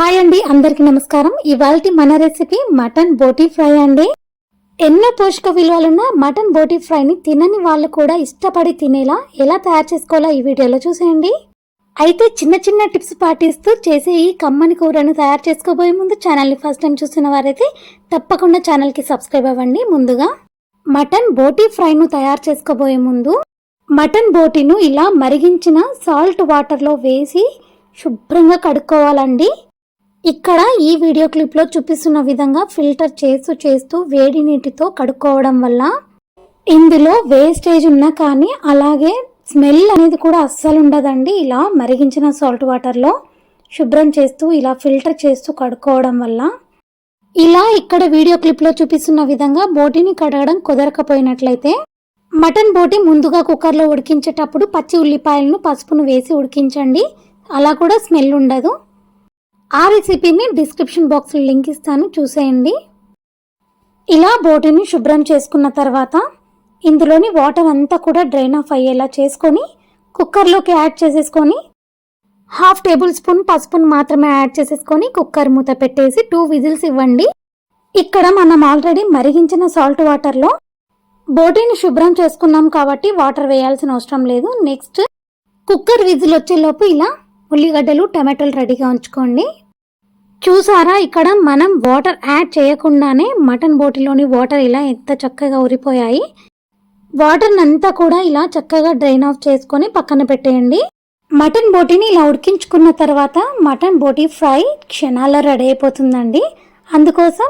Hi అండి అందరికీ నమస్కారం. ఇవాళ మన రెసిపీ మటన్ బోటీ ఫ్రై అండి. ఎన్నో పోషక విలువలున్న మటన్ బోటీ ఫ్రైని తినని వాళ్ళు కూడా ఇష్టపడి తినేలా ఎలా తయారు చేసుకోవాలో ఈ వీడియోలో చూసేయండి. అయితే చిన్న చిన్న టిప్స్ పాటిస్తూ చేసే ఈ కమ్మని కూరను తయారు చేసుకోబోయే ముందు ఛానల్ని ఫస్ట్ టైం చూసిన వారైతే తప్పకుండా ఛానల్కి సబ్స్క్రైబ్ అవ్వండి. ముందుగా మటన్ బోటీ ఫ్రైను తయారు చేసుకోబోయే ముందు మటన్ బోటీను ఇలా మరిగించిన సాల్ట్ వాటర్లో వేసి శుభ్రంగా కడుక్కోవాలండి. ఇక్కడ ఈ వీడియో క్లిప్లో చూపిస్తున్న విధంగా ఫిల్టర్ చేస్తూ చేస్తూ వేడి నీటితో కడుక్కోవడం వల్ల ఇందులో వేస్టేజ్ ఉన్నా కానీ అలాగే స్మెల్ అనేది కూడా అస్సలు ఉండదండి. ఇలా మరిగించిన సాల్ట్ వాటర్లో శుభ్రం చేస్తూ ఇలా ఫిల్టర్ చేస్తూ కడుక్కోవడం వల్ల ఇలా ఇక్కడ వీడియో క్లిప్లో చూపిస్తున్న విధంగా బోటిని కడగడం కుదరకపోయినట్లయితే మటన్ బోటి ముందుగా కుక్కర్లో ఉడికించేటప్పుడు పచ్చి ఉల్లిపాయలను పసుపును వేసి ఉడికించండి. అలా కూడా స్మెల్ ఉండదు. ఆ రెసిపీని డిస్క్రిప్షన్ బాక్స్లో లింక్ ఇస్తాను చూసేయండి. ఇలా బోటిని శుభ్రం చేసుకున్న తర్వాత ఇందులోని వాటర్ అంతా కూడా డ్రైన్ ఆఫ్ అయ్యేలా చేసుకొని కుక్కర్లోకి యాడ్ చేసేసుకొని హాఫ్ టేబుల్ స్పూన్ పసుపును మాత్రమే యాడ్ చేసేసుకొని కుక్కర్ మూత పెట్టేసి టూ విజిల్స్ ఇవ్వండి. ఇక్కడ మనం ఆల్రెడీ మరిగించిన సాల్ట్ వాటర్లో బోటీని శుభ్రం చేసుకున్నాం కాబట్టి వాటర్ వేయాల్సిన అవసరం లేదు. నెక్స్ట్ కుక్కర్ విజిల్ వచ్చేలోపు ఇలా ఉల్లిగడ్డలు టమాటోలు రెడీగా ఉంచుకోండి. చూసారా ఇక్కడ మనం వాటర్ యాడ్ చేయకుండానే మటన్ బోటిలోని వాటర్ ఇలా ఎంత చక్కగా ఊరిపోయాయి? వాటర్ని అంతా కూడా ఇలా చక్కగా డ్రైన్ ఆఫ్ చేసుకొని పక్కన పెట్టేయండి. మటన్ బోటీని ఇలా ఉడికించుకున్న తర్వాత మటన్ బోటీ ఫ్రై క్షణాల్లో రెడీ అయిపోతుందండి. అందుకోసం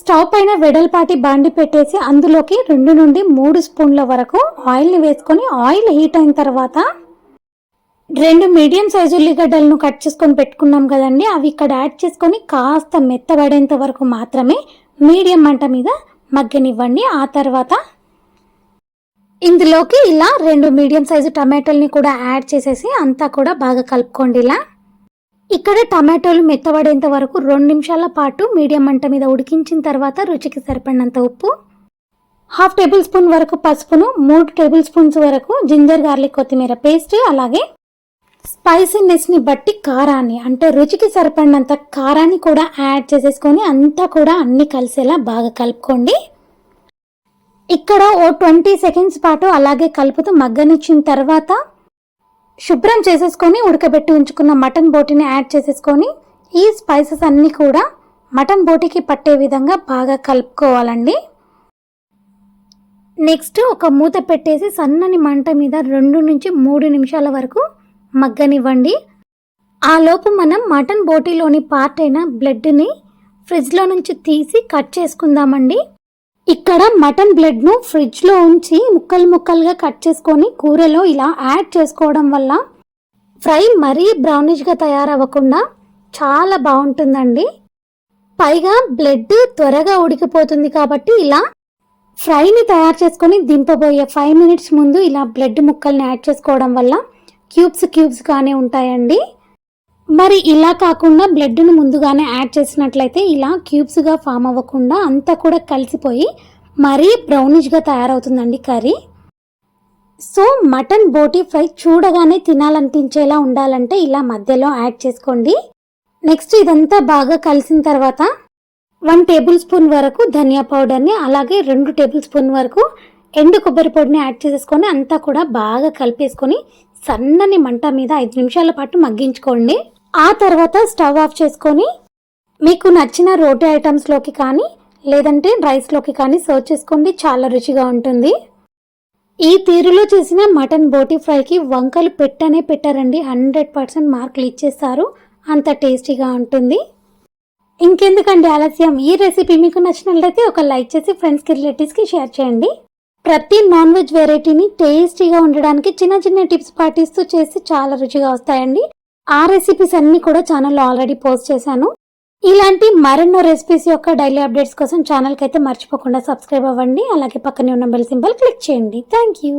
స్టవ్ పైన వెడల్పాటి బాండి పెట్టేసి అందులోకి రెండు నుండి మూడు స్పూన్ల వరకు ఆయిల్ని వేసుకొని ఆయిల్ హీట్ అయిన తర్వాత రెండు మీడియం సైజు ఉల్లిగడ్డలను కట్ చేసుకొని పెట్టుకున్నాం కదండి. అవి ఇక్కడ యాడ్ చేసుకొని కాస్త మెత్తబడేంత వరకు మాత్రమే మీడియం మంట మీద మగ్గనివ్వండి. ఆ తర్వాత ఇందులోకి ఇలా రెండు మీడియం సైజు టమాటోల్ని కూడా యాడ్ చేసేసి అంతా కూడా బాగా కలుపుకోండి ఇలా. ఇక్కడ టమాటోలు మెత్తబడేంత వరకు రెండు నిమిషాల పాటు మీడియం మంట మీద ఉడికించిన తర్వాత రుచికి సరిపడినంత ఉప్పు హాఫ్ టేబుల్ స్పూన్ వరకు పసుపును మూడు టేబుల్ స్పూన్స్ వరకు జింజర్ గార్లిక్ కొత్తిమీర పేస్ట్ అలాగే స్పైసీనెస్ని బట్టి కారాన్ని అంటే రుచికి సరిపడినంత కారాన్ని కూడా యాడ్ చేసేసుకొని అంతా కూడా అన్ని కలిసేలా బాగా కలుపుకోండి. ఇక్కడ ఓ ట్వంటీ సెకండ్స్ పాటు అలాగే కలుపుతూ మగ్గనిచ్చిన తర్వాత శుభ్రం చేసేసుకొని ఉడకబెట్టి ఉంచుకున్న మటన్ బోటిని యాడ్ చేసేసుకొని ఈ స్పైసెస్ అన్నీ కూడా మటన్ బోటికి పట్టే విధంగా బాగా కలుపుకోవాలండి. నెక్స్ట్ ఒక మూత పెట్టేసి సన్నని మంట మీద రెండు నుంచి మూడు నిమిషాల వరకు మగ్గనివ్వండి. ఆ లోపు మనం మటన్ బోటీలోని పార్ట్ అయిన బ్లడ్ని ఫ్రిడ్జ్లో నుంచి తీసి కట్ చేసుకుందామండి. ఇక్కడ మటన్ బ్లడ్ను ఫ్రిడ్జ్లో ఉంచి ముక్కలు ముక్కలుగా కట్ చేసుకొని కూరలో ఇలా యాడ్ చేసుకోవడం వల్ల ఫ్రై మరీ బ్రౌనిష్గా తయారవ్వకుండా చాలా బాగుంటుందండి. పైగా బ్లడ్ త్వరగా ఉడికిపోతుంది కాబట్టి ఇలా ఫ్రైని తయారు చేసుకొని దింపబోయే ఫైవ్ మినిట్స్ ముందు ఇలా బ్లడ్ ముక్కల్ని యాడ్ చేసుకోవడం వల్ల క్యూబ్స్ క్యూబ్స్గానే ఉంటాయండి. మరి ఇలా కాకుండా బ్లడ్ను ముందుగానే యాడ్ చేసినట్లయితే ఇలా క్యూబ్స్గా ఫామ్ అవ్వకుండా అంతా కూడా కలిసిపోయి మరీ బ్రౌనిష్గా తయారవుతుందండి curry. So mutton boti fry చూడగానే తినాలనిపించేలా ఉండాలంటే ఇలా మధ్యలో యాడ్ చేసుకోండి. నెక్స్ట్ ఇదంతా బాగా కలిసిన తర్వాత వన్ టేబుల్ స్పూన్ వరకు ధనియా పౌడర్ని అలాగే రెండు టేబుల్ స్పూన్ వరకు ఎండు కొబ్బరి పొడిని యాడ్ చేసేసుకొని అంతా కూడా బాగా కలిపేసుకొని సన్నని మంట మీద ఐదు నిమిషాల పాటు మగ్గించుకోండి. ఆ తర్వాత స్టవ్ ఆఫ్ చేసుకొని మీకు నచ్చిన రోటీ ఐటమ్స్లోకి కానీ లేదంటే రైస్లోకి కానీ సర్వ్ చేసుకోండి. చాలా రుచిగా ఉంటుంది. ఈ తీరులో చేసిన మటన్ బోటీ ఫ్రైకి వంకలు పెట్టనే పెట్టారండి. హండ్రెడ్ పర్సెంట్ మార్కులు ఇచ్చేస్తారు. అంత టేస్టీగా ఉంటుంది. ఇంకెందుకండి ఆలస్యం? ఈ రెసిపీ మీకు నచ్చినట్లయితే ఒక లైక్ చేసి ఫ్రెండ్స్కి రిలేటివ్స్కి షేర్ చేయండి. ప్రతి నాన్ వెజ్ వెరైటీని టేస్టీగా ఉండడానికి చిన్న చిన్న టిప్స్ పాటిస్తూ చేసి చాలా రుచిగా వస్తాయండి. ఆ రెసిపీస్ అన్నీ కూడా ఛానల్లో ఆల్రెడీ పోస్ట్ చేశాను. ఇలాంటి మరెన్నో రెసిపీస్ యొక్క డైలీ అప్డేట్స్ కోసం ఛానల్కి అయితే మర్చిపోకుండా సబ్స్క్రైబ్ అవ్వండి. అలాగే పక్కనే ఉన్న బెల్ సింబల్ క్లిక్ చేయండి. Thank you